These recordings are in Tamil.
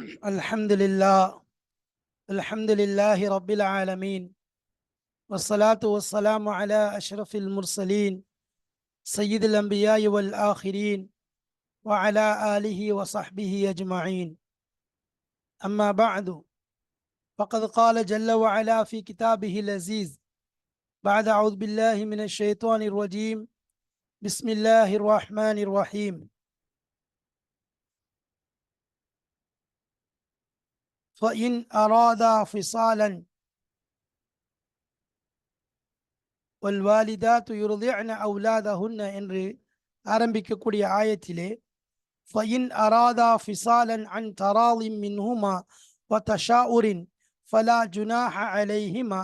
الحمد لله الحمد لله رب العالمين والصلاة والسلام على أشرف المرسلين سيد الأنبياء والآخرين وعلى آله وصحبه أجمعين. أما بعد فقد قال جل وعلا في كتابه العزيز بعد أعوذ بالله من الشيطان الرجيم بسم الله الرحمن الرحيم. فإن أرادا فصالا والوالدات يرضعن أولادهن என்று ஆரம்பிக்கக்கூடிய ஆயத்திலே فإن أرادا فصالا عن تراض منهما وتشاؤر فلا جناح عليهما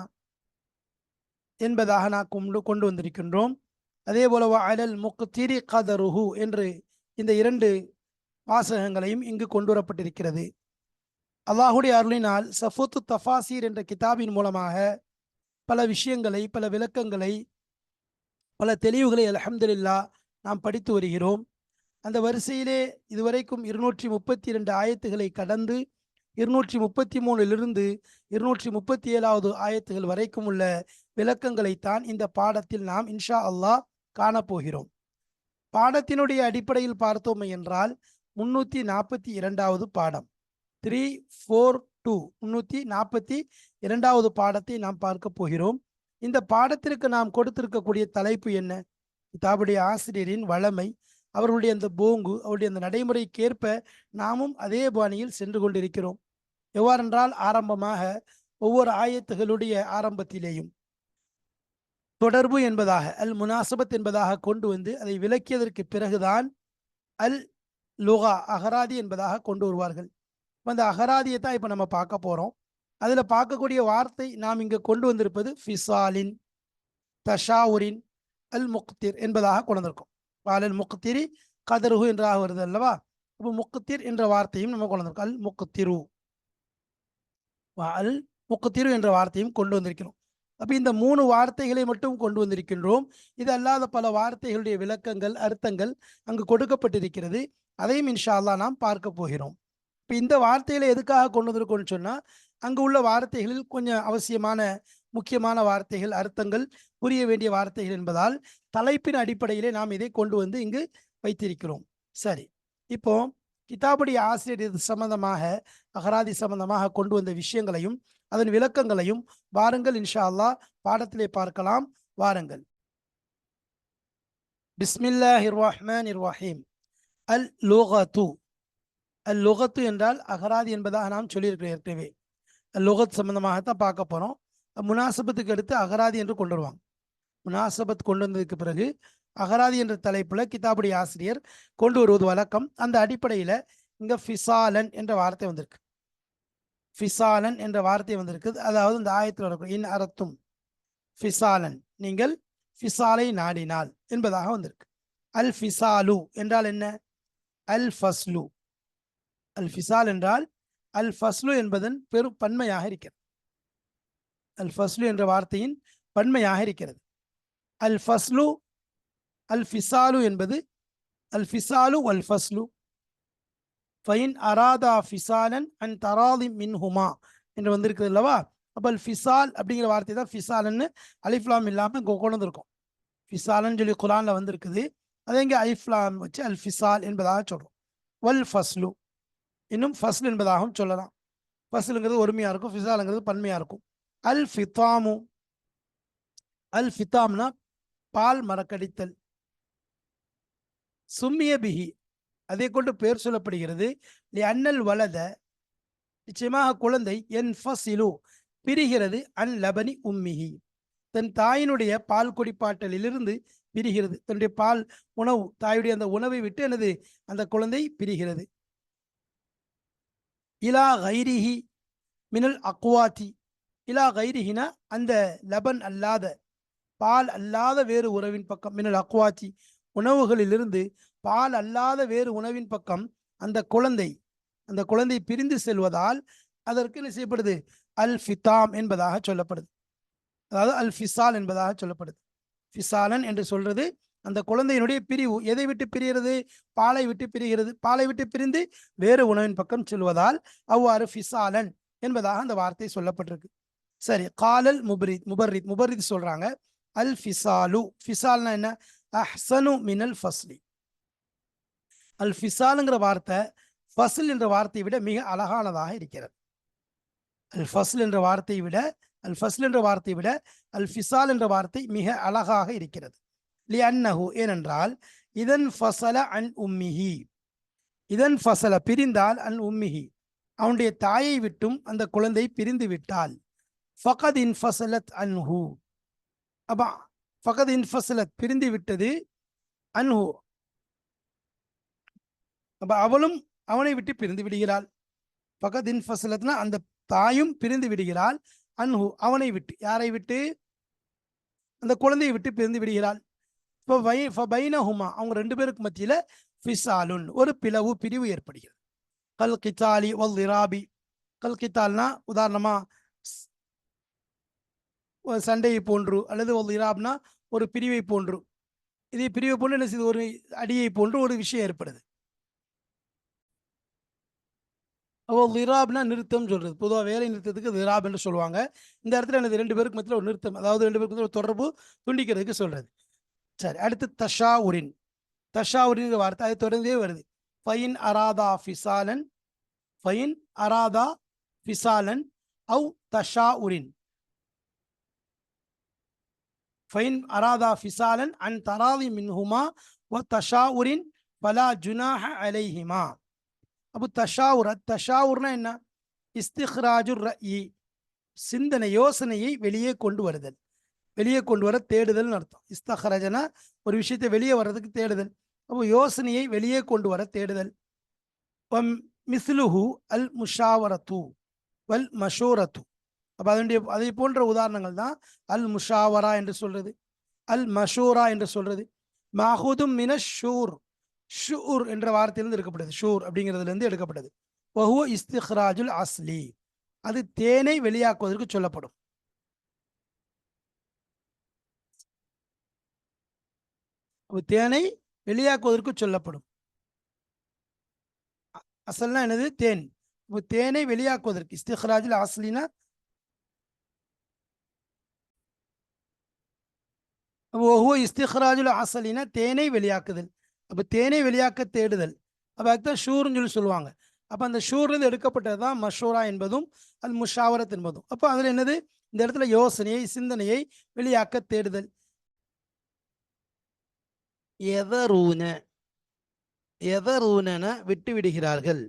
என்பதாக நாம் கொண்டு கொண்டு வந்திருக்கின்றோம் அதே போல அலல் முக்திரி கதருஹு என்று இந்த இரண்டு வாசகங்களையும் இங்கு கொண்டு வரப்பட்டிருக்கிறது அல்லாஹுடைய அருளினால் சஃபுத்து தஃபாசீர் என்ற கிதாபின் மூலமாக பல விஷயங்களை பல விளக்கங்களை பல தெளிவுகளை அலமதுல்லா நாம் படித்து வருகிறோம். அந்த வரிசையிலே இதுவரைக்கும் இருநூற்றி முப்பத்தி இரண்டு ஆயத்துகளை கடந்து இருநூற்றி முப்பத்தி மூணிலிருந்து இருநூற்றி முப்பத்தி ஏழாவது ஆயத்துகள் வரைக்கும் உள்ள விளக்கங்களைத்தான் இந்த பாடத்தில் நாம் இன்ஷா அல்லாஹ் காணப்போகிறோம். பாடத்தினுடைய அடிப்படையில் பார்த்தோமே என்றால் முன்னூற்றி நாற்பத்தி இரண்டாவது பாடம். த்ரீ ஃபோர் டூ முன்னூற்றி நாற்பத்தி இரண்டாவது பாடத்தை நாம் பார்க்க போகிறோம். இந்த பாடத்திற்கு நாம் கொடுத்திருக்கக்கூடிய தலைப்பு என்ன? கிதாபுடைய ஆசிரியரின் வளமை அவர்களுடைய அந்த போங்கு அவருடைய அந்த நடைமுறைக்கேற்ப நாமும் அதே பாணியில் சென்று கொண்டிருக்கிறோம். எவ்வாறென்றால் ஆரம்பமாக ஒவ்வொரு ஆயத்துகளுடைய ஆரம்பத்திலேயும். தொடர்பு என்பதாக அல் முனாசபத் என்பதாக கொண்டு வந்து அதை விளக்கியதற்கு பிறகுதான் அல் லுகா அகராதி என்பதாக கொண்டு வருவார்கள். அந்த அகராதியை தான் இப்போ நம்ம பார்க்க போகிறோம் அதில் பார்க்கக்கூடிய வார்த்தை நாம் இங்கே கொண்டு வந்திருப்பது ஃபிசாலின் தஷாவுரின் அல் முக்திர் என்பதாக கொண்டு வந்திருக்கோம் அல் முக்திரி கதருகு என்றாக வருது அல்லவா? அப்போ முக்திர் என்ற வார்த்தையும் நம்ம கொண்டு வந்திருக்கோம். அல் முக்திரு அல் முக்திரு என்ற வார்த்தையும் கொண்டு வந்திருக்கிறோம். அப்போ இந்த மூணு வார்த்தைகளை மட்டும் கொண்டு வந்திருக்கின்றோம். இது அல்லாத பல வார்த்தைகளுடைய விளக்கங்கள் அர்த்தங்கள் அங்கு கொடுக்கப்பட்டிருக்கிறது. அதையும் இன்ஷா அல்லா நாம் பார்க்க போகிறோம். இப்போ இந்த வார்த்தைகளை எதுக்காக கொண்டு வந்திருக்கோம்னு சொன்னால் அங்கே உள்ள வார்த்தைகளில் கொஞ்சம் அவசியமான முக்கியமான வார்த்தைகள் அர்த்தங்கள் புரிய வேண்டிய வார்த்தைகள் என்பதால் தலைப்பின் அடிப்படையிலே நாம் இதை கொண்டு வந்து இங்கு வைத்திருக்கிறோம். சரி. இப்போ கிதாபுடைய ஆசிரியர் இது சம்பந்தமாக அகராதி சம்பந்தமாக கொண்டு வந்த விஷயங்களையும் அதன் விளக்கங்களையும் வாருங்கள். இன்ஷா அல்லா பாடத்திலே பார்க்கலாம். வாருங்கள். பிஸ்மில்லா ஹிர்வாஹ்மன் இர்வாஹிம் அல் லோகத்து அல் லொகத்து என்றால் அகராதி என்பதாக நாம் சொல்லியிருக்கிறோம் ஏற்கனவே. லொகத் சம்பந்தமாகத்தான் பார்க்க போகிறோம் முனாசபத்துக்கு அடுத்து அகராதி என்று கொண்டு வருவாங்க. முனாசபத் கொண்டு வந்ததுக்கு பிறகு அகராதி என்ற தலைப்பில் கிதாபுடைய ஆசிரியர் கொண்டு வருவது வழக்கம். அந்த அடிப்படையில் இங்கே ஃபிசாலன் என்ற வார்த்தை வந்திருக்கு. ஃபிசாலன் என்ற வார்த்தை வந்திருக்குது அதாவது இந்த ஆயத்தில் இருக்கும் இன் அறத்தும். ஃபிசாலன். நீங்கள் ஃபிசாலை நாடினால் என்பதாக வந்திருக்கு. அல் ஃபிசாலு என்றால் என்ன? அல் ஃபஸ்லு. அல் ஃபிசால் என்றால் அல் ஃபஸ்லு என்பதன் பெரு பன்மையாக இருக்கிறது. அல் ஃபஸ்லு என்ற வார்த்தையின் பன்மையாக இருக்கிறது. அல் ஃபஸ்லு அல் ஃபிசாலு என்பது அல் ஃபிசாலு அல் ஃபஸ்லு ஃபைன் அராதா ஃபிசாலன் அன் தராதி மின்ஹுமா என்று வந்திருக்குது அல்லவா? அப்போ அல் ஃபிசால் அப்படிங்கிற வார்த்தை தான் ஃபிசாலன்னு அலிஃப்லாம் இல்லாமல் கொண்டு இருக்கும் ஃபிசாலன்னு சொல்லி குரானில் வந்திருக்குது. அதை இங்கே ஐஃப்லாம் வச்சு அல் ஃபிசால் என்பதாக சொல்கிறோம் வல் ஃபஸ்லு இன்னும் ஃபஸ்ல் என்பதாகவும் சொல்லலாம். ஃபஸ்லுங்கிறது ஒருமையாக இருக்கும். ஃபிசாலுங்கிறது பன்மையாக இருக்கும். அல் ஃபித்தாமு அல் ஃபித்தாம்னா பால் மரக்கடித்தல் சும்மிய பிஹி. அதை கொண்டு பெயர் சொல்லப்படுகிறது. அண்ணல் வலத. நிச்சயமாக குழந்தை. என் ஃபசிலு. பிரிகிறது அன் லபனி உம்மிஹி. தன் தாயினுடைய பால் குடிப்பாட்டலிலிருந்து பிரிகிறது. தன்னுடைய பால் உணவு தாயுடைய அந்த உணவை விட்டு எனது அந்த குழந்தை பிரிகிறது. இலா கைரிஹி மினல் அக்வாத்தி இலா கைரிஹினா அந்த லபன் அல்லாத பால் அல்லாத வேறு உறவின் பக்கம் மினல் அக்வாத்தி உணவுகளிலிருந்து பால் அல்லாத வேறு உணவின் பக்கம் அந்த குழந்தை அந்த குழந்தை பிரிந்து செல்வதால் அதற்கு என்ன செய்யப்படுது? அல் ஃபிதாம் என்பதாக சொல்லப்படுது. அதாவது அல் ஃபிசால் என்பதாக சொல்லப்படுது. ஃபிசாலன் என்று சொல்றது அந்த குழந்தையினுடைய பிரிவு எதை விட்டு பிரிகிறது? பாலை விட்டு பிரிகிறது. பாலை விட்டு பிரிந்து வேறு உணவின் பக்கம் செல்வதால் அவ்வாறு ஃபிசாலன் என்பதாக அந்த வார்த்தை சொல்லப்பட்டிருக்கு. சரி காலல் முபரித் முபரித் முபரித் சொல்றாங்க. அல் ஃபிசாலு ஃபிசால்னா என்ன? அஹ்சனு மினல் ஃபஸ்லி. அல் ஃபிசாலுங்கிற வார்த்தை ஃபஸ்ல் என்ற வார்த்தையை விட மிக அழகானதாக இருக்கிறது. அல் ஃபஸ்ல் என்ற வார்த்தையை விட அல் ஃபஸ்ல் என்ற வார்த்தையை விட அல் ஃபிசால் என்ற வார்த்தை மிக அழகாக இருக்கிறது. லி அன்னஹு ஏனென்றால் இதன் ஃபசல அன் உம்மிஹி. இதன் ஃபசல பிரிந்தால் அன் உம்மிஹி. அவனுடைய தாயை விட்டும் அந்த குழந்தை பிரிந்து விட்டால் ஃபகத் இன்ஃபசலத் அன்ஹு. அப்பா ஃபகத் இன்ஃபசலத் பிரிந்து விட்டது அன்ஹு. அப்போ அவளும் அவனை விட்டு பிரிந்து விடுகிறாள். ஃபகத் இன்ஃபசலத்னா அந்த தாயும் பிரிந்து விடுகிறாள். அன்ஹு அவனை விட்டு யாரை விட்டு? அந்த குழந்தையை விட்டு பிரிந்து விடுகிறாள். இப்போ வை ஃபபைனஹுமா அவங்க ரெண்டு பேருக்கு மத்தியில ஃபிசாலுன் ஒரு பிளவு பிரிவு ஏற்படுகிறது. கல் கித்தாலி ஒல் இராபி கல் கித்தால்னா உதாரணமா ஒரு சண்டையை போன்று அல்லது ஒல் இராப்னா ஒரு பிரிவை போன்று. இதே பிரிவை போன்று என்ன செய்யுது ஒரு அடியை போன்று ஒரு விஷயம் ஏற்படுது. அப்போ லிராப்னா நிறுத்தம் சொல்றது. பொதுவாக வேலை நிறுத்தத்துக்கு லிராப் என்று சொல்லுவாங்க. இந்த இடத்துல எனது ரெண்டு பேருக்கு மத்தியில் ஒரு நிறுத்தம் அதாவது ரெண்டு பேருக்கு ஒரு தொடர்பு துண்டிக்கிறதுக்கு சொல்றது. சரி அடுத்து தஷா உரின் தஷா உரின் வார்த்தை அது தொடர்ந்தே வருது. ஃபைன் அராதா ஃபிசாலன் ஃபைன் அராதா ஃபிசாலன் அவு தஷா உரின் ஃபைன் அராதா ஃபிசாலன் அன் தராதி மின்ஹுமா வ தஷா உரின் பலா ஜுனாஹ அலைஹிமா. அப்போ தஷாவுர் தஷாவுர்னா என்ன? இஸ்திஹ்ராஜுர் ரஇ சிந்தனை யோசனையை வெளியே கொண்டு வருதல். வெளியே கொண்டு வர தேடுதல்னு அர்த்தம். இஸ்தஹரஜனா ஒரு விஷயத்தை வெளியே வர்றதுக்கு தேடுதல். அப்போ யோசனையை வெளியே கொண்டு வர தேடுதல். மிஸ்லுஹு அல் முஷாவரத்து வல் மஷோரத்து. அப்போ அதனுடைய அதை போன்ற உதாரணங்கள் தான் அல் முஷாவரா என்று சொல்றது. அல் மஷூரா என்று சொல்றது. மஹூதும் மின ஷூர் ஷூர் என்ற வார்த்தையிலிருந்து எடுக்கப்படுது. ஷூர் அப்படிங்கிறதுலேருந்து எடுக்கப்பட்டது. வஹுவ இஸ்திஹ்ராஜுல் அஸ்லி. அது தேனை வெளியாக்குவதற்கு சொல்லப்படும். தேனை வெளியாக்குவதற்கு சொல்லப்படும். அசல்னா என்னது? தேன். இப்போ தேனை வெளியாக்குவதற்கு இஸ்திஹராஜில் அசலினா ஓஹோ இஸ்திஹ்ராஜுல் அசலினா தேனை வெளியாக்குதல். அப்போ தேனை வெளியாக்க தேடுதல். அப்போ அதுதான் ஷூர்னு சொல்லி சொல்லுவாங்க. அப்போ அந்த ஷூர்லேருந்து எடுக்கப்பட்டது தான் மஷூரா என்பதும் அது முஷாவரத் என்பதும். அப்போ அதில் என்னது? இந்த இடத்துல யோசனையை சிந்தனையை வெளியாக்க தேடுதல். எதரூன எதரூனன விட்டு விடுகிறார்கள்?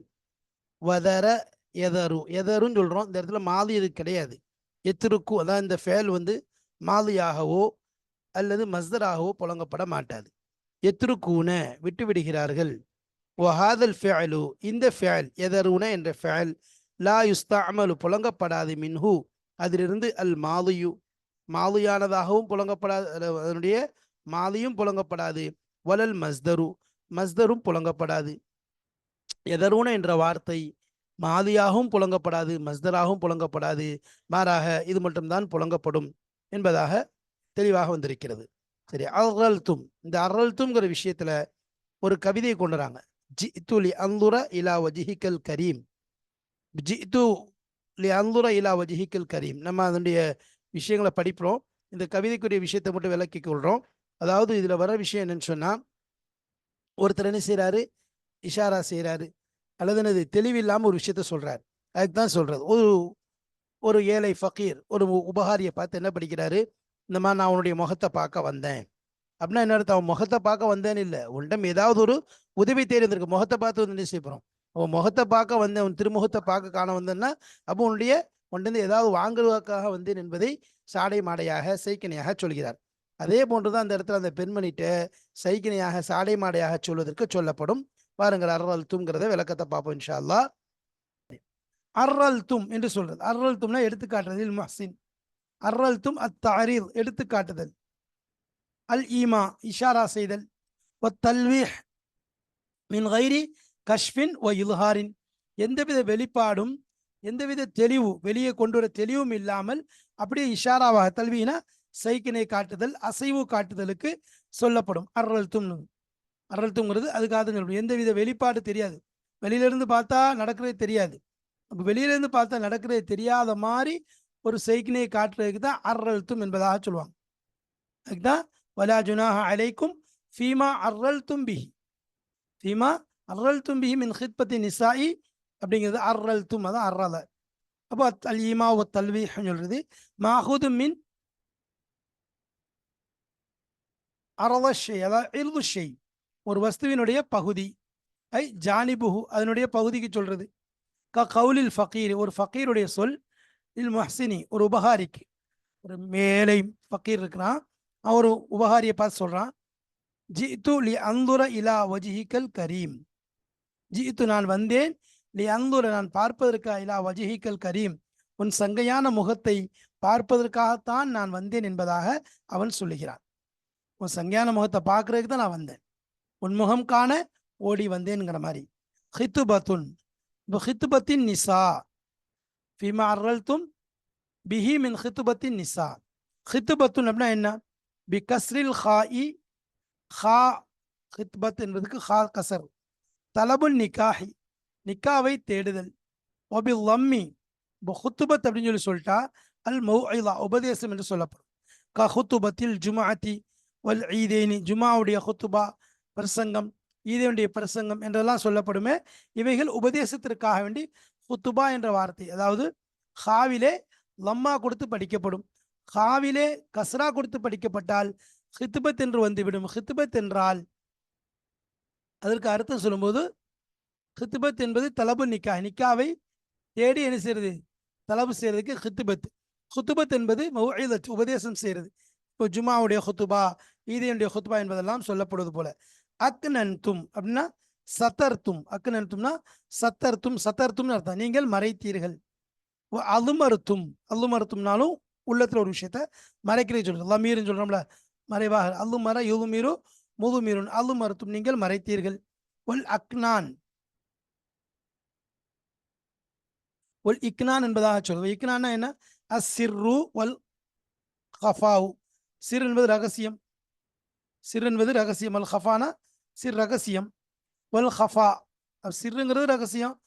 வதர எதரு? எதருன்னு சொல்கிறோம் இந்த இடத்துல மாதி இது கிடையாது. எத்திருக்கு அதான் இந்த ஃபேல் வந்து மாலியாகவோ அல்லது மஸ்தராகவோ புழங்கப்பட மாட்டாது. எத்ருக்கூன விட்டு விடுகிறார்கள். வஹாதல் ஃபேலு? இந்த ஃபேல் எதருன என்ற ஃபேல் லா யுஸ்தஅமலு புழங்கப்படாது மின்ஹு. அதிலிருந்து அல் மாலியு. மாலியானதாகவும் புழங்கப்படாது. அதனுடைய மாலியும் புழங்கப்படாது வலல் மஸ்தரு மஸ்தரும் புழங்கப்படாது எதருன என்ற வார்த்தை மாதியாகவும் புழங்கப்படாது மஸ்தராகவும் புழங்கப்படாது மாறாக இது மட்டும்தான் புழங்கப்படும் என்பதாக தெளிவாக வந்திருக்கிறது. சரி அரல்தும் இந்த அரல்தும்ங்கிற விஷயத்துல ஒரு கவிதையை கொண்டுறாங்க ஜி லி அந்துர இலா வஜிஹிக்கல் கரீம். ஜித்து லி அந்துர இலா வஜிஹிக்கல் கரீம். நம்ம அதனுடைய விஷயங்களை படிக்கிறோம் இந்த கவிதைக்குரிய விஷயத்தை மட்டும் விளக்கி கொள்றோம். அதாவது இதில் வர விஷயம் என்னன்னு சொன்னால் ஒருத்தர் என்ன செய்கிறாரு இஷாரா செய்கிறாரு அல்லது என்னது? தெளிவில்லாமல் ஒரு விஷயத்த சொல்கிறார் அதுக்கு தான் சொல்கிறது ஒரு ஒரு ஏழை ஃபக்கீர் ஒரு உபகாரியை பார்த்து என்ன படிக்கிறாரு? இந்த மாதிரி நான் உன்னுடைய முகத்தை பார்க்க வந்தேன். அப்படின்னா என்ன அர்த்தம்? அவன் முகத்தை பார்க்க வந்தேன்னு இல்லை. உன்னிடம் ஏதாவது ஒரு உதவி தேர்ந்திருக்கு முகத்தை பார்த்து வந்து என்ன செய்ய அவன் முகத்தை பார்க்க வந்தேன். உன் திருமுகத்தை பார்க்க காண வந்தேன்னா அப்போ உன்னுடைய உன்னிருந்து ஏதாவது வாங்குவதற்காக வந்தேன் என்பதை சாடை மாடையாக சைக்கிணையாக சொல்கிறார். அதே போன்றுதான் அந்த இடத்துல அந்த பெண்மணிட்டு சைக்கினையாக சாடை மாடையாக சொல்வதற்கு சொல்லப்படும். பாருங்கள் அர்ரல் தும்ங்கிறத விளக்கத்தை பார்ப்போம் இன்ஷா அல்லாஹ் அர்ரல் தும் என்று சொல்றது. அர்ரல் தும்னா எடுத்துக்காட்டுறதில் மஹ்சின். அர்ரல் தும் அத் தாரீர் எடுத்துக்காட்டுதல். அல் ஈமா இஷாரா செய்தல். தல்வீஹ் மின் கைரி கஷ்பின் ஒ இல்ஹாரின். எந்தவித வெளிப்பாடும் எந்தவித தெளிவு வெளியே கொண்டு வர தெளிவும் இல்லாமல் அப்படியே இஷாராவாக தல்வினா சைக்கினை காட்டுதல் அசைவு காட்டுதலுக்கு சொல்லப்படும். அறழ்த்தும் அறழ்த்துங்கிறது அதுக்காக எந்தவித வெளிப்பாடு தெரியாது. வெளியிலிருந்து பார்த்தா நடக்கிறதே தெரியாது. அப்போ வெளியிலேருந்து பார்த்தா நடக்கிறதே தெரியாத மாதிரி ஒரு சைக்கினை காட்டுறதுக்கு தான் அறழ்த்தும் என்பதாக சொல்லுவாங்க. அதுதான் வலா ஜுனாஹ அலைக்கும் ஃபீமா அர்ரல் தும்பிஹி ஃபீமா அர்ரல் தும்பிஹி மின் ஹித்பத்தி நிசாயி அப்படிங்கிறது அர்ரல்தும் அதான் அர்ரல. அப்போ அல் ஈமா ஒ தல்வி சொல்றது. மாஹூது மின் அரத அதாவது இல்து ஒரு வஸ்துவினுடைய பகுதி. ஐ ஜானிபுஹு அதனுடைய பகுதிக்கு சொல்றது. க கவுலில் ஃபக்கீர் ஒரு ஃபக்கீருடைய சொல் இல் முஹ்சினி ஒரு உபகாரிக்கு. ஒரு மேலை ஃபக்கீர் இருக்கிறான் அவன் ஒரு உபகாரியை பார்த்து சொல்கிறான் ஜித்து லி அந்துர இலா வஜிஹிக்கல் கரீம். ஜித்து நான் வந்தேன் லி அந்துர நான் பார்ப்பதற்காக இலா வஜிஹிக்கல் கரீம். உன் சங்கையான முகத்தை பார்ப்பதற்காகத்தான் நான் வந்தேன் என்பதாக அவன் சொல்லுகிறான். உன் சங்கியான முகத்தை பார்க்கறதுக்கு தான் நான் வந்தேன். உன் முகம் காண ஓடி வந்தேன்ங்கிற மாதிரி. ஹித்துபத்துன். இப்போ ஹித்துபத்தின் நிசா. ஃபிமா அர்ரல்தும் பிஹி மின் ஹித்துபத்தின் நிசா. ஹித்துபத்துன் அப்படின்னா என்ன? பி கஸ்ரில் ஹாஇ. ஹா ஹித்பத் என்பதுக்கு ஹா கசர். தலபுல் நிக்காஹி நிக்காவை தேடுதல். ஒபி லம்மி. இப்போ ஹுத்துபத் அப்படின்னு சொல்லி சொல்லிட்டா அல் மௌ உபதேசம் என்று சொல்லப்படும். க ஹுத்துபத்தில் ஜுமாத்தி வல் ஈதேனி ஜுமாவுடைய ஹொத்துபா பிரசங்கம் ஈதேனுடைய பிரசங்கம் என்றெல்லாம் சொல்லப்படுமே. இவைகள் உபதேசத்திற்காக வேண்டி ஹுத்துபா என்ற வார்த்தை. அதாவது ஹாவிலே லம்மா கொடுத்து படிக்கப்படும். ஹாவிலே கஸ்ரா கொடுத்து படிக்கப்பட்டால் ஹித்துபத் என்று வந்துவிடும். ஹித்துபத் என்றால் அதற்கு அர்த்தம் சொல்லும்போது ஹித்துபத் என்பது தலபு நிக்கா நிக்காவை தேடி என்ன செய்யறது? தலபு செய்யறதுக்கு ஹித்துபத் ஹுத்துபத் என்பது உபதேசம் செய்யறது. இப்போ ஜுமாவுடைய ஹொத்துபா ஈதையுடைய ஹொத்துபா என்பதெல்லாம் சொல்லப்படுவது போல. அக்னன்தும் அப்படின்னா சத்தர்த்தும் அக்னன்தும்னா சத்தர்த்தும் சத்தர்த்தும்னு அர்த்தம். நீங்கள் மறைத்தீர்கள். அலுமருத்தும். அல்லுமருத்தும்னாலும் உள்ளத்தில் ஒரு விஷயத்த மறைக்கிறே சொல்லுங்க லமீர்னு சொல்றோம்ல. மறைவாக. அல்லுமர யுதுமீரு முதுமீருன். அல்லுமருத்தும் நீங்கள் மறைத்தீர்கள். ஒல் அக்னான். ஒல் இக்னான் என்பதாக சொல்லுவோம் இக்னான்னா என்ன? அசிர்ரு ஒல் ஹஃபாவு சிர் என்பது ரகசியம். சிர் என்பது ரகசியம். அல் ஹஃபானா? சிர் ரகசியம். வல் ஹஃபா. சிறுங்கிறது ரகசியம்.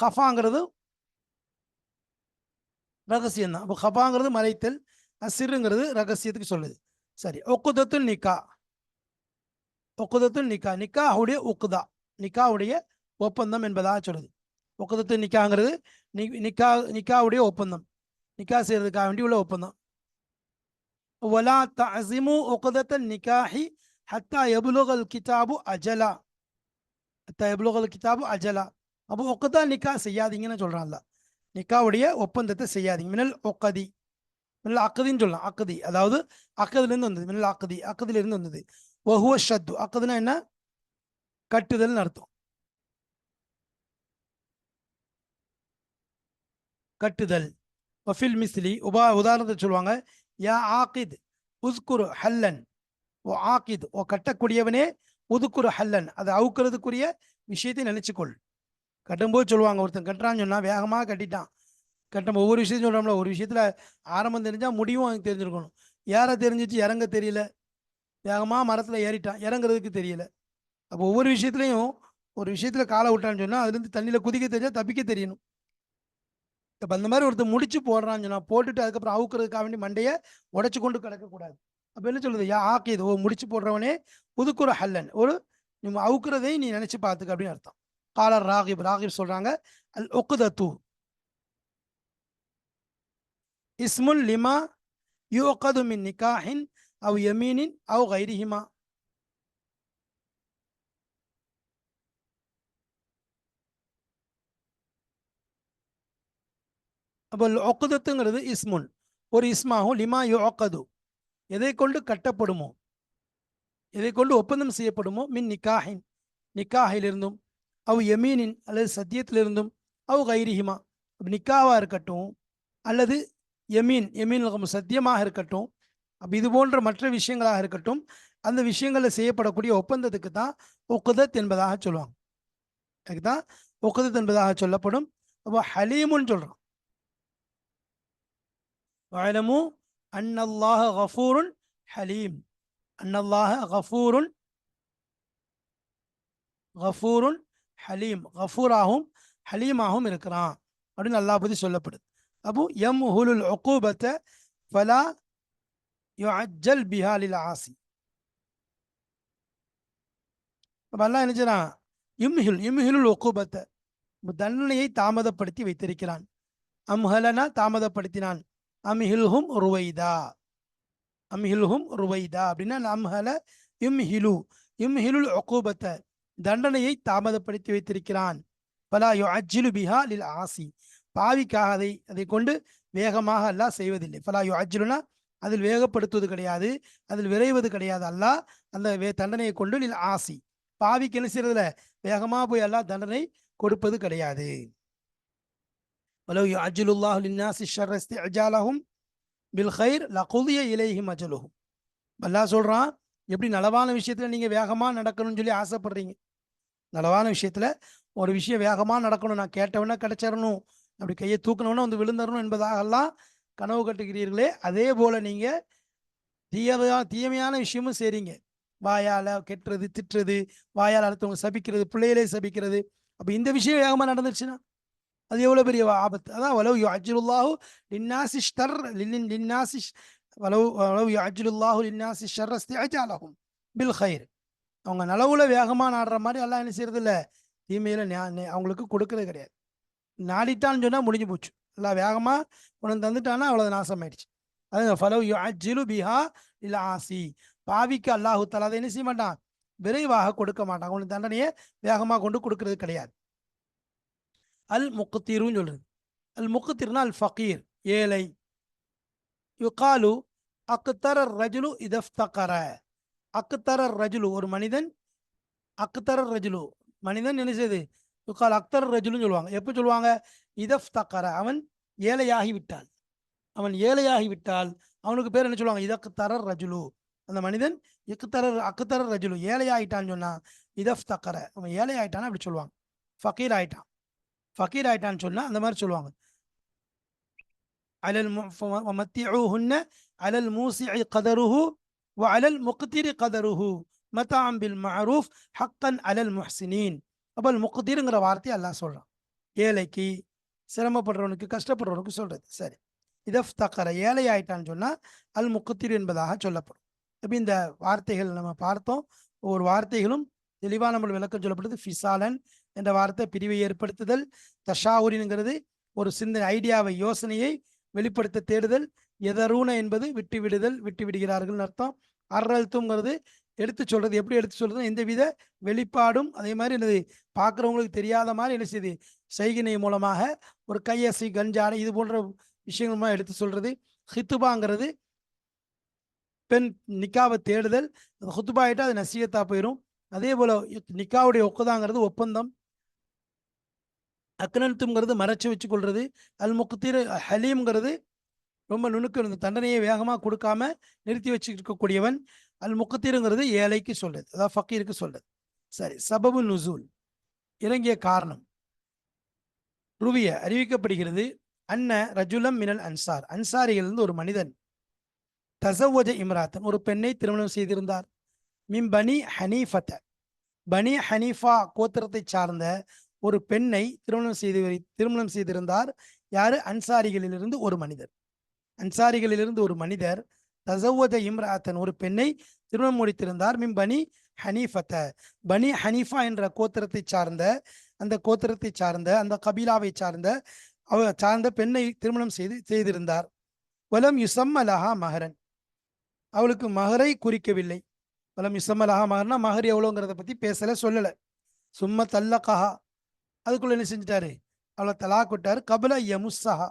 ஹஃபாங்கிறது ரகசியம் தான் அப்போ ஹஃபாங்கிறது மறைத்தல். அசிறுங்கிறது ரகசியத்துக்கு சொல்லுது. சரி. ஒக்குதத்துல் நிக்கா. ஒக்குதத்துல் நிக்கா. நிக்காவுடைய ஒக்குதா நிக்காவுடைய ஒப்பந்தம் என்பதாக சொல்லுது. ஒக்குதத்து நிக்காங்கிறது நிக்கா நிக்காவுடைய ஒப்பந்தம். நிக்கா செய்யறதுக்காக வேண்டி உள்ள ஒப்பந்தம். ஒலா தசிமு ஒகுதத்தல் நிகாஹி ஹத்தா எபுலுகல் கிதாபு அஜலா ஹத்தா எபுலுகல் கிதாபு அஜலா அப்போ ஒக்கதா நிக்கா செய்யாதீங்கன்னு சொல்கிறான்ல நிக்காவுடைய ஒப்பந்தத்தை செய்யாதீங்க மினல் ஒக்கதி மினல் அக்கதின்னு சொல்லலாம் அக்கதி அதாவது அக்கதுலேருந்து வந்தது மினல் அக்கதி அக்கதிலிருந்து வந்தது ஒஹுவ ஷத்து அக்கதுனா என்ன கட்டுதல்னு அர்த்தம் கட்டுதல் ஒஃபில் மிஸ்லி உபா உதாரணத்தை சொல்லுவாங்க யா ஆக்கித் உஸ்குரு ஹல்லன். ஓ ஆகித் ஓ கட்டக்கூடியவனே உதுக்குரு ஹல்லன். அதை அவுக்கிறதுக்குரிய விஷயத்தை நினைச்சுக்கொள். கட்டும்போது சொல்லுவாங்க ஒருத்தன் கட்டுறான்னு சொன்னால் வேகமாக கட்டிட்டான். கட்டும் ஒவ்வொரு விஷயத்தையும் சொல்கிறோம்ல ஒரு விஷயத்தில் ஆரம்பம் தெரிஞ்சால் முடிவும் அவனுக்கு தெரிஞ்சிருக்கணும். ஏற தெரிஞ்சிச்சு இறங்க தெரியல. வேகமாக மரத்தில் ஏறிட்டான் இறங்குறதுக்கு தெரியல. அப்போ ஒவ்வொரு விஷயத்துலையும் ஒரு விஷயத்தில் காலை விட்டான்னு சொன்னால் அதுலேருந்து தண்ணியில் குதிக்க தெரிஞ்சால் தப்பிக்க தெரியணும். இப்போ அந்த மாதிரி ஒருத்தர் முடிச்சு போடுறான்னு சொன்னா போட்டுட்டு அதுக்கப்புறம் அவுக்குறதுக்காக வேண்டி மண்டையை உடைச்சு கொண்டு கிடக்கக்கூடாது அப்போ என்ன சொல்லுது? யா ஆக்கியது ஓ முடிச்சு போடுறவனே புதுக்குற ஹல்லன். ஒரு நீ அவுக்குறதையும் நீ நினைச்சு பார்த்துக்க அப்படின்னு அர்த்தம். காலர் ராகிப் ராகிப் சொல்றாங்க அல் ஒக்குதத்து இஸ்முல் லிமா யூகது மின் நிகாஹின் அவ் யமீனின் அவ் கைரிஹிமா. அப்போ ஒக்குதத்துங்கிறது இஸ்முன். ஒரு இஸ்மாகும் லிமா யுகது எதை கொண்டு கட்டப்படுமோ? எதை கொண்டு ஒப்பந்தம் செய்யப்படுமோ? மின் நிக்காஹின். நிக்காஹிலிருந்தும் அவ் யமீனின் அல்லது சத்தியத்திலிருந்தும் அவ் கைரிஹிமா. நிக்காவாக இருக்கட்டும் அல்லது யமீன் யமீன் சத்தியமாக இருக்கட்டும் அப்போ இது போன்ற மற்ற விஷயங்களாக இருக்கட்டும் அந்த விஷயங்களில் செய்யப்படக்கூடிய ஒப்பந்தத்துக்கு தான் ஒக்குதத் என்பதாக சொல்லுவாங்க. அதுக்கு தான் ஒக்குதத் என்பதாக சொல்லப்படும். அப்போ ஹலீமுன்னு சொல்கிறோம் வயலமு அன்னல்லாஹ கஃபூருன் ஹலீம் அன்னல்லாஹ கஃபூருன் கஃபூருன் ஹலீம் கஃபூராகவும் ஹலீமாகவும் இருக்கிறான். அப்படின்னு அல்லாஹ் பற்றி சொல்லப்படுது. அப்போ எம் ஹுலுல் ஒக்கூபத்தை ஃபலா யோ அஜல் பிஹாலில் ஆசி. அப்போ அல்லாஹ் என்ன இம்ஹில் இம்ஹிலுல் ஒக்கூபத்தை தண்டனையை தாமதப்படுத்தி வைத்திருக்கிறான். அம்ஹலனா தாமதப்படுத்தினான். அம்ஹில்ஹும் ருவைதா. அம்ஹில்ஹும் ருவைதா. அப்படின்னா அம்ஹல இம்ஹிலு இம்ஹிலுல் ஒக்கூபத்தை தண்டனையை தாமதப்படுத்தி வைத்திருக்கிறான். பலா யோ யுஅஜ்ஜிலு பிஹா லில் ஆசி. பாவிக்காக அதை அதை கொண்டு வேகமாக அல்லாஹ் செய்வதில்லை. பலா யோ யுஅஜ்ஜிலுனா அதில் வேகப்படுத்துவது கிடையாது. அதில் விரைவது கிடையாது. அல்லாஹ் அந்த வே தண்டனையை கொண்டு லில் ஆசி. பாவிக்கு என்ன செய்யறதுல வேகமாக போய் அல்லாஹ் தண்டனை கொடுப்பது கிடையாது. வலவு யுஅஜ்ஜிலுல்லாஹு லின்னாசி ஷர்ர இஸ்திஅஜாலஹும் பில் ஹைர் லகுதிய இலைஹிம் அஜலுஹும் அல்லாஹ் சொல்றான் எப்படி நலவான விஷயத்துல நீங்க வேகமா நடக்கணும்னு சொல்லி ஆசைப்படுறீங்க நலவான விஷயத்துல ஒரு விஷயம் வேகமா நடக்கணும் நான் கேட்டவொன்னே கிடைச்சிடணும் அப்படி கையை தூக்கணும்னா வந்து விழுந்தரணும் என்பதாகலாம் கனவு கட்டுகிறீர்களே அதே போல நீங்க தீயவையா தீயமையான விஷயமும் செய்றீங்க வாயால கெட்டுறது திட்டுறது வாயால் அடுத்தவங்க சபிக்கிறது பிள்ளைகளே சபிக்கிறது அப்ப இந்த விஷயம் வேகமா நடந்துருச்சுன்னா அது எவ்வளோ பெரிய ஆபத்து? அதான் வலவு அஜிலுல்லாஹு லின்னாசி ஷர் லின் லின்னாசி வலவு வலவு யோ யுஅஜ்ஜிலுல்லாஹு லின்னாசி ஷர்ர இஸ்திஅஜாலஹும் பில் ஹைர் அவங்க நலவுல வேகமாக நாடுற மாதிரி எல்லாம் என்ன செய்யறது இல்லை தீமையில் அவங்களுக்கு கொடுக்கறது கிடையாது. நாடிட்டான்னு சொன்னால் முடிஞ்சு போச்சு. எல்லாம் வேகமாக உனக்கு தந்துட்டான்னா அவ்வளோ நாசம் ஆயிடுச்சு அது ஃபலவ் அஜிலு பிஹா இல்லை ஆசி பாவிக்கு அல்லாஹு தஆலா அதை என்ன செய்ய மாட்டான்? விரைவாக கொடுக்க மாட்டான். அவனுக்கு தண்டனையை வேகமாக கொண்டு கொடுக்கறது கிடையாது. அல் முக்குத்தீருன்னு சொல்கிறது அல் முக்திர்னா அல் ஃபக்கீர் ஏழை. யுகாலு அக்தர ரஜுலு இதஃப்தகர. அக்தர ரஜுலு ஒரு மனிதன் அக்தர ரஜுலு. மனிதன் என்ன செய்யுது யுகால் அக்தர் ரஜுலுன்னு சொல்லுவாங்க. எப்போ சொல்லுவாங்க? இதஃப்தகர. அவன் ஏழையாகி விட்டான். அவன் ஏழையாகி விட்டால் அவனுக்கு பேர் என்ன சொல்லுவாங்க? இதக்தர ரஜுலு. அந்த மனிதன் இக்குத்தர அக்குத்தர ரஜுலு. ஏழையாயிட்டான்னு சொன்னால் இதஃப் தக்கர அவன் ஏழை அப்படி சொல்லுவாங்க. ஃபக்கீர் ஆயிட்டான். ஃபகீர் ஆயிட்டான்னு சொன்னா அந்த மாதிரி சொல்லுவாங்க. அலல் மத்தியூஹுன்ன அலல் மூசிஇ கதருஹு அலல் முக்திரி கதருஹு மதாம் பில் மஅரூஃப் ஹக்கன் அலல் முஹசினீன். அப்போ முக்திருங்கிற வார்த்தையை அல்லாஹ் சொல்றான். ஏழைக்கு சிரமப்படுறவனுக்கு கஷ்டப்படுறவனுக்கு சொல்றது. சரி. இதஃப்தகர ஏழை ஆயிட்டான்னு சொன்னா அல் முக்திர் என்பதாக சொல்லப்படும். இப்போ இந்த வார்த்தைகள் நம்ம பார்த்தோம். ஒவ்வொரு வார்த்தைகளும் தெளிவான நம்ம விளக்கம் சொல்லப்படுது. ஃபிசாலன் என்ற வார்த்தை பிரிவை ஏற்படுத்துதல் தஷாவுரின்ங்கிறது ஒரு சிந்தனை ஐடியாவை யோசனையை வெளிப்படுத்த தேடுதல் எதரூன என்பது விட்டு விடுதல் விட்டு விடுகிறார்கள் அர்த்தம். அறழ்த்துங்கிறது எடுத்து சொல்றது எப்படி எடுத்து சொல்றதுன்னா எந்தவித வெளிப்பாடும் அதே மாதிரி என்னது பார்க்குறவங்களுக்கு தெரியாத மாதிரி என்ன செய்யுது செய்கினை மூலமாக ஒரு கையசை கஞ்சாடை இது போன்ற விஷயங்களுமா எடுத்து சொல்றது. ஹித்துபாங்கிறது பெண் நிக்காவை தேடுதல் ஹுத்துபா ஹுத்துபாயிட்டா அது நசியத்தா போயிடும் அதே போல நிக்காவுடைய ஒக்குதாங்கிறது ஒப்பந்தம் அக்னல்த்துங்கிறது மறைச்சு வச்சு கொள்றது அல் முக்திர் ஹலீம்ங்கிறது ரொம்ப நுணுக்கம் இந்த தண்டனையை வேகமாக கொடுக்காம நிறுத்தி வச்சுருக்கக்கூடியவன் அல் முக்திருங்கிறது ஏழைக்கு சொல்றது அதாவது ஃபக்கீருக்கு சொல்றது. சரி சபபு நுசூல் இறங்கிய காரணம். ருவிய அறிவிக்கப்படுகிறது அன்ன ரஜுலம் மினல் அன்சார். அன்சாரிகள் ஒரு மனிதன் தசவோஜ இம்ராத்தன் ஒரு பெண்ணை திருமணம் செய்திருந்தார். மிம் பனி ஹனீஃபத்த பனி ஹனீஃபா கோத்திரத்தை சார்ந்த ஒரு பெண்ணை திருமணம் செய்து திருமணம் செய்திருந்தார். யாரு? அன்சாரிகளிலிருந்து ஒரு மனிதர். அன்சாரிகளிலிருந்து ஒரு மனிதர். தசவத இம்ராத்தன் ஒரு பெண்ணை திருமணம் முடித்திருந்தார். மிம் பனி ஹனீஃபத்த பனி ஹனீஃபா என்ற கோத்திரத்தை சார்ந்த அந்த கோத்திரத்தை சார்ந்த அந்த கபீலாவை சார்ந்த அவ சார்ந்த பெண்ணை திருமணம் செய்து செய்திருந்தார். வலம் யுசம்மலஹா மஹரன். அவளுக்கு மகரை குறிக்கவில்லை. வலம் யுசம்மலஹா மகர்னா மகர் எவ்வளோங்கிறத பற்றி பேசலை சொல்லலை. சும்மா தல்லகஹா. அதுக்குள்ள என்ன செஞ்சிட்டாரு? அவளை தலாக் கொட்டாரு கபல யமுஸ்ஸஹா.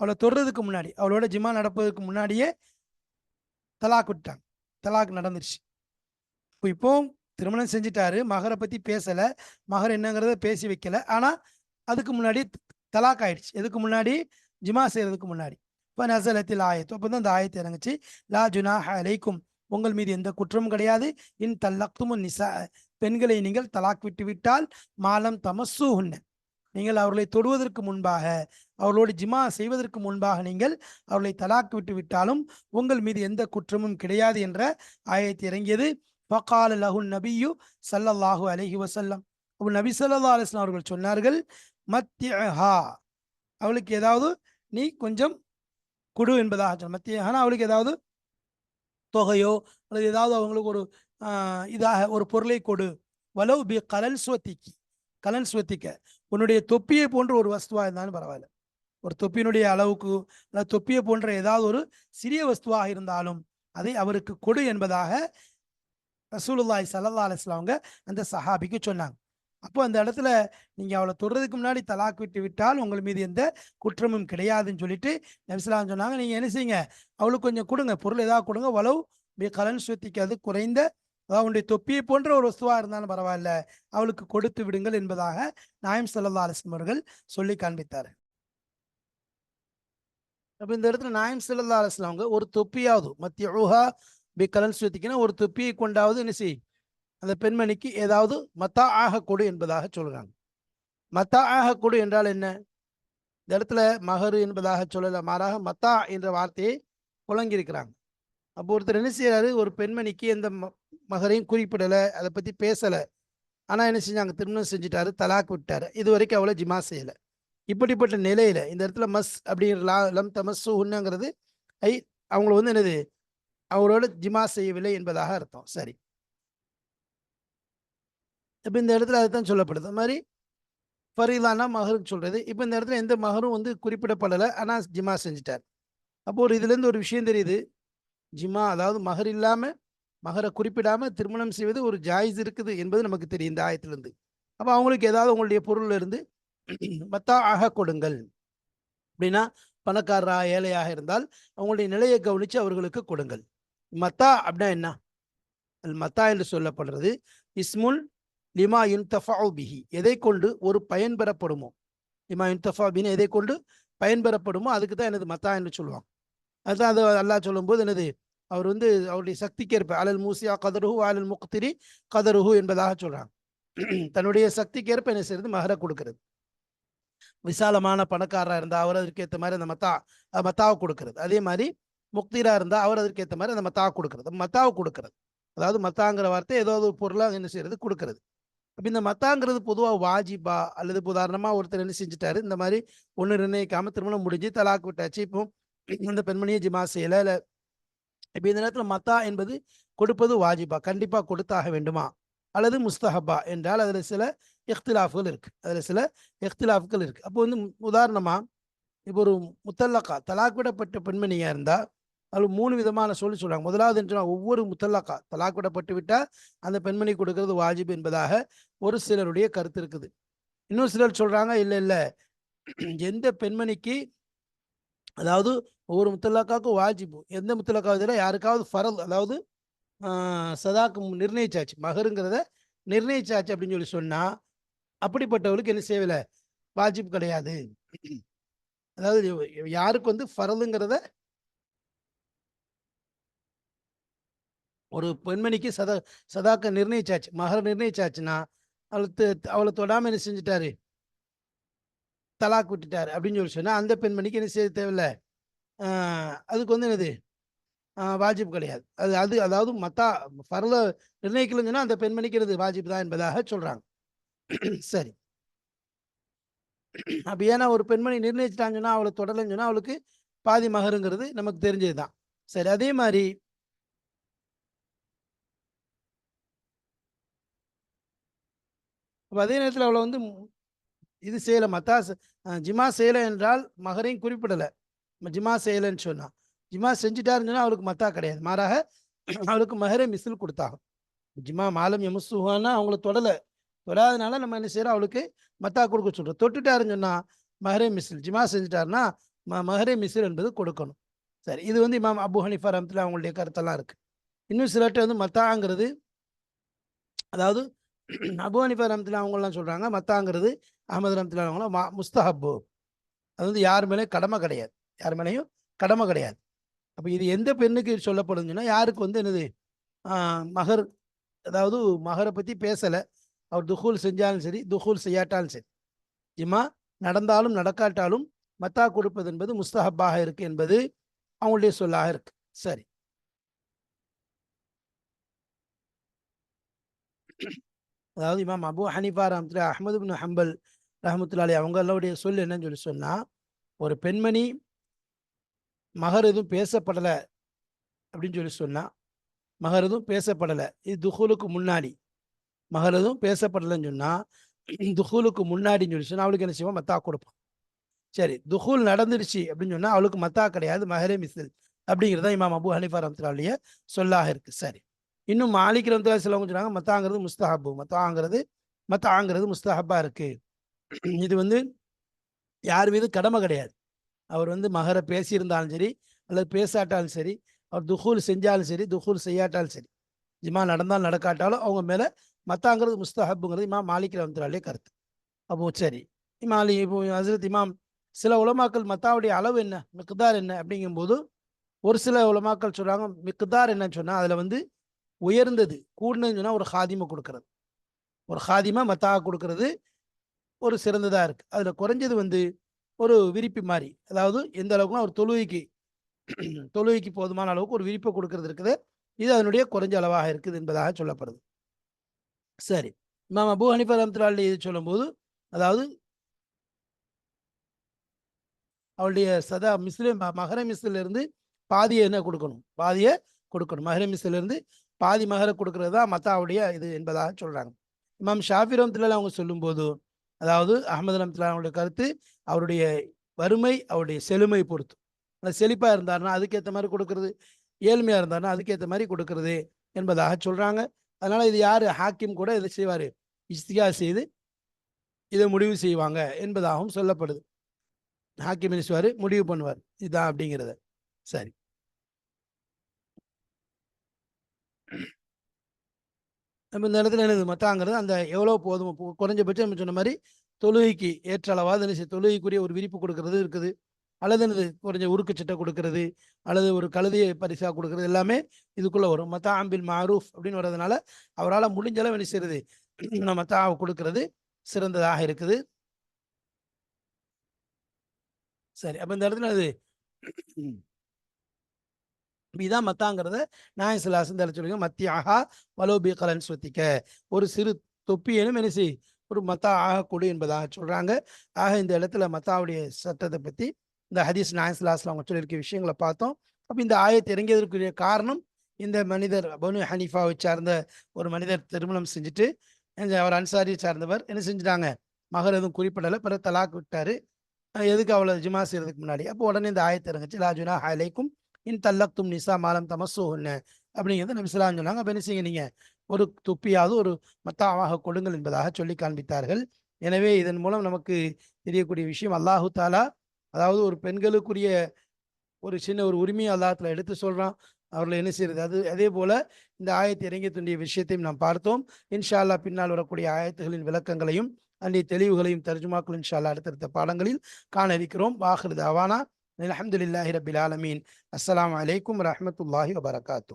அவளை தொடுறதுக்கு முன்னாடி அவளோட ஜிமா நடப்பதற்கு முன்னாடியே தலாக் விட்டாங்க. தலாக் நடந்துருச்சு. இப்போ இப்போ திருமணம் செஞ்சிட்டாரு. மகரை பத்தி பேசல. மகர் என்னங்கிறத பேசி வைக்கல. ஆனா அதுக்கு முன்னாடி தலாக் ஆயிடுச்சு. எதுக்கு முன்னாடி? ஜிமா செய்யறதுக்கு முன்னாடி. இப்போ நசலத்தில் ஆயத்து அப்போ தான் அந்த ஆயத்தை இறங்குச்சு. லா ஜுனா அலைக்கும். உங்கள் மீது எந்த குற்றமும் கிடையாது. இன் தல்லக்துமுன் நிசா பெண்களை நீங்கள் தலாக் விட்டு விட்டால் மாலம் தமசூஹுன்ன நீங்கள் அவர்களை தொடுவதற்கு முன்பாக அவர்களோடு ஜிமா செய்வதற்கு முன்பாக நீங்கள் அவர்களை தலாக்கு விட்டு விட்டாலும் உங்கள் மீது எந்த குற்றமும் கிடையாது என்ற ஆயத்தை இறங்கியது. ஃபகால லஹு நபியு சல்லல்லாஹு அலஹி வசல்லம் அப்போ நபி சல்லா அலிஸ்லாம் அவர்கள் சொன்னார்கள் மத்தியஹா. அவளுக்கு ஏதாவது நீ கொஞ்சம் கொடு என்பதாக சொன்ன மத்தியஹானா அவளுக்கு ஏதாவது தொகையோ அல்லது ஏதாவது அவங்களுக்கு ஒரு இதாக ஒரு பொருளை கொடு. வலவு பி கலல் சுவத்திக்கு. கலன் சுவத்திக்க. உன்னுடைய தொப்பியை போன்ற ஒரு வஸ்துவாக இருந்தாலும் பரவாயில்ல. ஒரு தொப்பியினுடைய அளவுக்கு அல்லது தொப்பியை போன்ற ஏதாவது ஒரு சிறிய வஸ்துவாக இருந்தாலும் அதை அவருக்கு கொடு என்பதாக ரசூலுல்லாய் சல்லா அலிஸ்லாமங்க அந்த சஹாபிக்கு சொன்னாங்க. அப்போ அந்த இடத்துல நீங்கள் அவளை தொடுறதுக்கு முன்னாடி தலாக் விட்டு விட்டால் உங்கள் மீது எந்த குற்றமும் கிடையாதுன்னு சொல்லிட்டு நபிஸ்லாம் சொன்னாங்க. நீங்கள் என்ன செய்யுங்க? அவளுக்கு கொஞ்சம் கொடுங்க. பொருள் ஏதாவது கொடுங்க. வளவு பி கலன் சுத்திக்கு அது குறைந்த அதாவது உன்னுடைய தொப்பியை போன்ற ஒரு வஸ்துவாக இருந்தாலும் பரவாயில்ல அவளுக்கு கொடுத்து விடுங்கள் என்பதாக நாயம் சல்லா அலிஸ்லம் அவர்கள் சொல்லி காண்பித்தார் அப்போ இந்த இடத்துல நாயம் சல்லா அலிஸ்லாம் அவங்க ஒரு தொப்பியாவது மத்திய ஊஹா பி கலன் சுவத்திக்குன்னா ஒரு தொப்பியை கொண்டாவது நிசி அந்த பெண்மணிக்கு ஏதாவது மத்தா ஆக கொடு என்பதாக சொல்கிறாங்க மத்தா ஆக கொடு என்றால் என்ன? இந்த இடத்துல மகரு என்பதாக சொல்லல மாறாக மத்தா என்ற வார்த்தையை புழங்கியிருக்கிறாங்க அப்போ ஒருத்தர் என்ன செய்யறாரு ஒரு பெண்மணிக்கு எந்த ம- மகரையும் குறிப்பிடலை அதை பற்றி பேசலை. ஆனால் என்ன செஞ்சாங்க? திருமணம் செஞ்சுட்டாரு தலாக் விட்டார். இது வரைக்கும் அவ்வளோ ஜிமா செய்யலை. இப்படிப்பட்ட நிலையில் இந்த இடத்துல மஸ் அப்படிங்கிற லா லம் தமசு உண்ணுங்கிறது ஐ அவங்கள வந்து என்னது? அவரோட ஜிமா செய்யவில்லை என்பதாக அர்த்தம். சரி. இப்போ இந்த இடத்துல அதுதான் சொல்லப்படுது. அது மாதிரி ஃபரீதானா மகருன்னு சொல்கிறது இப்போ இந்த இடத்துல எந்த மகரும் வந்து குறிப்பிடப்படலை ஆனால் ஜிமா செஞ்சிட்டார். அப்போ ஒரு இதுலேருந்து ஒரு விஷயம் தெரியுது. ஜிமா அதாவது மகர் இல்லாமல் மகரை குறிப்பிடாம திருமணம் செய்வது ஒரு ஜாயிஸ் இருக்குது என்பது நமக்கு தெரியும் இந்த ஆயத்திலிருந்து. அப்போ அவங்களுக்கு ஏதாவது உங்களுடைய பொருள் இருந்து மத்தா ஆக கொடுங்கள். அப்படின்னா பணக்காரரா ஏழையாக இருந்தால் அவங்களுடைய நிலையை கவனித்து அவர்களுக்கு கொடுங்கள். மத்தா அப்படின்னா என்ன? அல் மத்தா என்று சொல்லப்படுறது இஸ்முல் லிமா யுன்தஃபா பிஹி. எதை கொண்டு? ஒரு பயன் பெறப்படுமோ லிமா யுன்தஃபா பின்னு எதை கொண்டு? பயன்பெறப்படுமோ அதுக்கு தான் எனது மத்தா என்று சொல்லுவாங்க. அதுதான் அது அல்லாஹ் சொல்லும்போது எனது அவர் வந்து அவருடைய சக்திக்கேற்ப அலல் மூசியா கதருஹு அலல் முக்திரி கதருஹு என்பதாக சொல்றாங்க. தன்னுடைய சக்திக்கேற்ப என்ன செய்யறது? மகர கொடுக்கிறது. விசாலமான பணக்காரராக இருந்தால் அவர் அதற்கேற்ற மாதிரி அந்த மத்தா மத்தாவை கொடுக்கறது. அதே மாதிரி முக்திரா இருந்தால் அவர் அதற்கேற்ற மாதிரி அந்த மத்தாவை கொடுக்கறது. மத்தாவை கொடுக்கறது. அதாவது மத்தாங்கிற வார்த்தை ஏதாவது ஒரு பொருளாக என்ன செய்யறது? கொடுக்கறது. அப்போ இந்த மத்தாங்கிறது பொதுவாக வாஜிபா அல்லது உதாரணமாக ஒருத்தர் என்ன செஞ்சுட்டாரு? இந்த மாதிரி ஒன்று நிர்ணயிக்காமல் திருமணம் முடிஞ்சு தலாக் விட்டாச்சு. இப்போ இந்த பெண்மணியை ஜிமா செய்யலை. இல்லை இப்போ இந்த நேரத்தில் மத்தா என்பது கொடுப்பது வாஜிபா. கண்டிப்பாக கொடுத்தாக வேண்டுமா? அல்லது முஸ்தஹபா என்றால் அதில் சில இஃப்திலாஃப்கள் இருக்குது அதில் சில இஃப்திலாஃப்கள் இருக்குது அப்போ வந்து உதாரணமாக இப்போ ஒரு முத்தல்லக்கா தலாக் விடப்பட்ட இருந்தால் இருந்தா அது மூணு விதமான சொல்லி சொல்கிறாங்க முதலாவது என்று ஒவ்வொரு முத்தல்லக்கா தலாக் விடப்பட்டு அந்த பெண்மணி கொடுக்கறது வாஜிப் என்பதாக ஒரு சிலருடைய கருத்து இருக்குது. இன்னும் சிலர் சொல்கிறாங்க இல்லை இல்லை. எந்த பெண்மணிக்கு அதாவது ஒவ்வொரு முத்தலாக்காவுக்கும் வாஜிபு. எந்த முத்தலாக்காவது யாருக்காவது ஃபரல் அதாவது சதாக்கு நிர்ணயிச்சாச்சு. மகருங்கிறத நிர்ணயிச்சாச்சு அப்படின்னு சொல்லி சொன்னால் அப்படிப்பட்டவர்களுக்கு என்ன செய்யலை வாஜிப் கிடையாது. அதாவது யாருக்கு வந்து ஃபரலுங்கிறத ஒரு பெண்மணிக்கு சதா சதாக்க நிர்ணயிச்சாச்சு. மகர் நிர்ணயிச்சாச்சுன்னா அவளை அவளை தொடாமல் என்ன செஞ்சுட்டாரு? தலாக் விட்டுட்டாரு அப்படின்னு சொல்லி சொன்னால் அந்த பெண்மணிக்கு என்ன செய்ய தேவையில்ல? அதுக்கு வந்து என்னது? வாஜிப் கிடையாது. அது அது அதாவது மத்தா பரல நிர்ணயிக்கலன்னு அந்த பெண்மணிக்கு என்னது வாஜிப் தான் என்பதாக சொல்றாங்க. சரி. அப்ப ஏன்னா ஒரு பெண்மணி நிர்ணயிச்சிட்டான்னு அவளை தொடரலன்னு சொன்னா அவளுக்கு பாதி மகருங்கிறது நமக்கு தெரிஞ்சதுதான். சரி அதே மாதிரி அப்ப அதே நேரத்தில் அவளை வந்து இது செய்யலை. மத்தா ஜிமா செய்யலை என்றால் மகரையும் குறிப்பிடலை. ஜிமா செய்யலைன்னு சொன்னான் ஜிமா செஞ்சுட்டாருன்னு சொன்னால் அவளுக்கு மத்தா கிடையாது. மாறாக அவளுக்கு மகரே மிசில் கொடுத்தாகும். ஜிமா மாலம் எமுசுவான்னா அவங்கள தொடலை. தொடாதனால நம்ம என்ன செய்யறோம்? அவளுக்கு மத்தா கொடுக்க சொல்றோம். தொட்டுட்டாருன்னு சொன்னா மஹரே மிசில் ஜிமா செஞ்சுட்டாருன்னா ம மஹரே மிசில் என்பது கொடுக்கணும். சரி இது வந்து இமாம் அபு ஹனிஃபா ரஹமத்துல அவங்களுடைய கருத்தெல்லாம் இருக்கு. இன்னும் சிலர்கிட்ட வந்து மத்தாங்கிறது அதாவது அபு ஹனிஃபா ரஹமத்துல அவங்கெல்லாம் சொல்றாங்க. மத்தாங்கிறது அஹமது ரஹமத்துல அவங்களாம் மா முஸ்தஹப்பு. அது வந்து யார் கடமை கிடையாது. யார் மேலேயும் கடமை கிடையாது. அப்போ இது எந்த பெண்ணுக்கு சொல்லப்படுதுன்னா யாருக்கு வந்து என்னது ஆஹ் மகர் அதாவது மகரை பற்றி பேசலை. அவர் துஹூல் செஞ்சாலும் சரி துஹூல் செய்யாட்டாலும் சரி. இம்மா நடந்தாலும் நடக்காட்டாலும் மத்தா கொடுப்பது என்பது முஸ்தஹப்பாக இருக்கு என்பது அவங்களுடைய சொல்லாக இருக்கு. சரி. அதாவது இமாம் அபு ஹனிஃபா ரஹமத்துல்லா அஹமது பின் ஹம்பல் ரஹமத்துல்லாலி அவங்களுடைய சொல் என்னன்னு சொல்லி சொன்னால் ஒரு பெண்மணி மகர் எதுவும் பேசப்படலை அப்படின்னு சொல்லி சொன்னால் மகர் எதுவும் பேசப்படலை. இது துஹூலுக்கு முன்னாடி. மகர் எதுவும் பேசப்படலைன்னு சொன்னால் துஹூலுக்கு முன்னாடின்னு சொல்லி சொன்னால் அவளுக்கு என்ன செய்வோம் மத்தா கொடுப்போம் சரி துஹூல் நடந்துருச்சு அப்படின்னு சொன்னால் அவளுக்கு மத்தா கிடையாது மஹரே மிசில் அப்படிங்கிறது தான் இமாம் அபு ஹனிஃபா ரஹமத்துல்லாலிய சொல்லாக இருக்கு. சரி இன்னும் மாலிக் ரஹமத்துல்லா சிலவங்க சொன்னாங்க மத்தாங்கிறது முஸ்தஹபு மத்தாங்கிறது மத்தாங்கிறது முஸ்தஹப்பா இருக்கு. இது வந்து யார் மீதும் கடமை கிடையாது. அவர் வந்து மகரை பேசியிருந்தாலும் சரி அல்லது பேசாட்டாலும் சரி அவர் துஹூல் செஞ்சாலும் சரி துஹூல் செய்யாட்டாலும் சரி ஜிமா நடந்தாலும் நடக்காட்டாலும் அவங்க மேலே மத்தாங்கிறது முஸ்தஹப்புங்கிறது இமாம் மாலிக் ரஹமத்துல்லாலே கருத்து. அப்போ சரி இமாலி இப்போ ஹசரத் இமாம் சில உலமாக்கள் மத்தாவுடைய அளவு என்ன மிக்தார் என்ன அப்படிங்கும்போது ஒரு சில உலமாக்கள் சொல்கிறாங்க மிக்தார் என்னன்னு சொன்னால் அதில் வந்து உயர்ந்தது கூடுனதுன்னு சொன்னால் ஒரு ஹாதிமை கொடுக்கறது. ஒரு ஹாதிமா மத்தாக கொடுக்கறது ஒரு சிறந்ததாக இருக்குது அதில் குறைஞ்சது வந்து ஒரு விரிப்பு மாதிரி அதாவது எந்த அளவுக்குனா ஒரு தொழுகைக்கு தொழுகைக்கு போதுமான அளவுக்கு ஒரு விரிப்பை கொடுக்கறது இருக்குது. இது அதனுடைய குறைஞ்ச அளவாக இருக்குது என்பதாக சொல்லப்படுது. சரி. இமாம் அபு ஹனிஃபா ரஹமத்துல்லாஹி இது சொல்லும்போது அதாவது அவளுடைய சதா மிஸ்ல மகர மிஸ்ல இருந்து பாதியை என்ன கொடுக்கணும்? பாதியை கொடுக்கணும். மகர மிஸ்ல இருந்து பாதி மகர கொடுக்கறது தான் மத்தாவுடைய இது என்பதாக சொல்றாங்க. இமாம் ஷாஃபி ரஹமத்துல்லா அவங்க சொல்லும்போது அதாவது அகமது ரஹமத்துல்லா அவங்களுடைய கருத்து அவருடைய வறுமை அவருடைய செழுமை பொறுத்து. அந்த செழிப்பாக இருந்தாருன்னா அதுக்கேற்ற மாதிரி கொடுக்கறது. ஏழ்மையாக இருந்தாருன்னா அதுக்கேற்ற மாதிரி கொடுக்கறது என்பதாக சொல்கிறாங்க அதனால் இது யார்? ஹாக்கிம் கூட இதை செய்வார். இஸ்தியா செய்து இதை முடிவு செய்வாங்க என்பதாகவும் சொல்லப்படுது. ஹாக்கிம் மினிஸ்வார் முடிவு பண்ணுவார். இதுதான் அப்படிங்கிறத. சரி. நம்ம இந்த இடத்துல என்னது மத்தாங்கிறது அந்த எவ்வளோ போதும்? குறைஞ்சபட்சம் நம்ம சொன்ன மாதிரி தொழுகைக்கு ஏற்ற அளவாக என்ன தொழுகைக்குரிய ஒரு விரிப்பு கொடுக்கறது இருக்குது. அல்லது என்னது குறைஞ்ச உருக்கு சட்டை கொடுக்கறது அல்லது ஒரு கழுதியை பரிசாக கொடுக்கறது எல்லாமே இதுக்குள்ளே வரும். மத்தா ஆம்பில் மாரூஃப் அப்படின்னு வர்றதுனால அவரால் முடிஞ்சளவு என்ன செய்யறது? மத்தாவை கொடுக்கறது சிறந்ததாக இருக்குது. சரி அப்போ இந்த இடத்துல அது இதான் மத்தாங்கிறத நாயன் சிலாசன் இந்த சொல்லுங்க மத்தியாகா வலோபி கலன் சுத்திக்க ஒரு சிறு தொப்பியனும் என்ன செய் ஒரு மத்தா ஆகக்கூடும் என்பதாக சொல்றாங்க. ஆக இந்த இடத்துல மத்தாவுடைய சட்டத்தை பத்தி இந்த ஹதீஸ் நாயன் சிலாஸ்ல அவங்க சொல்லியிருக்க விஷயங்களை பார்த்தோம். அப்போ இந்த ஆயத்தை இறங்கியதற்குரிய காரணம் இந்த மனிதர் பனு ஹனீஃபாவை சார்ந்த ஒரு மனிதர் திருமணம் செஞ்சுட்டு அவர் அன்சாரியை சார்ந்தவர் என்ன செஞ்சுட்டாங்க? மகர் எதுவும் குறிப்பிடலை பிறகு தலாக் விட்டாரு. எதுக்கு அவ்வளோ ஜிமா செய்யறதுக்கு முன்னாடி? அப்போ உடனே இந்த ஆயத்தை இறங்குச்சு லாஜுனா ஹலைக்கும் இன் தல்லக்தும் நிசா மாலம் தமசோன்னு அப்படிங்கிறது நபிசுலாம் சொன்னாங்க. அப்போ என்ன செய்யுங்க நீங்கள் ஒரு துப்பியாவது ஒரு மத்தாவாக கொடுங்கள் என்பதாக சொல்லி காண்பித்தார்கள். எனவே இதன் மூலம் நமக்கு தெரியக்கூடிய விஷயம் அல்லாஹு தாலா அதாவது ஒரு பெண்களுக்குரிய ஒரு சின்ன ஒரு உரிமையை அல்லாஹத்தில் எடுத்து சொல்கிறான் அவர்களை என்ன செய்யறது? அது அதே போல இந்த ஆயத்தை இறங்கி துண்டிய விஷயத்தையும் நாம் பார்த்தோம். இன்ஷா அல்லா பின்னால் வரக்கூடிய ஆயத்துகளின் விளக்கங்களையும் அன்றைய தெளிவுகளையும் தர்ஜுமாக்கள் இன்ஷா அல்லா அடுத்தடுத்த பாடங்களில் காண இருக்கிறோம். வாஹிருதாவானா அலமதுல்லாஹி ரபில் ஆலமீன். அஸ்லாம் வலைக்கம் வரமத்துல்லாஹி வபரகாத்தூ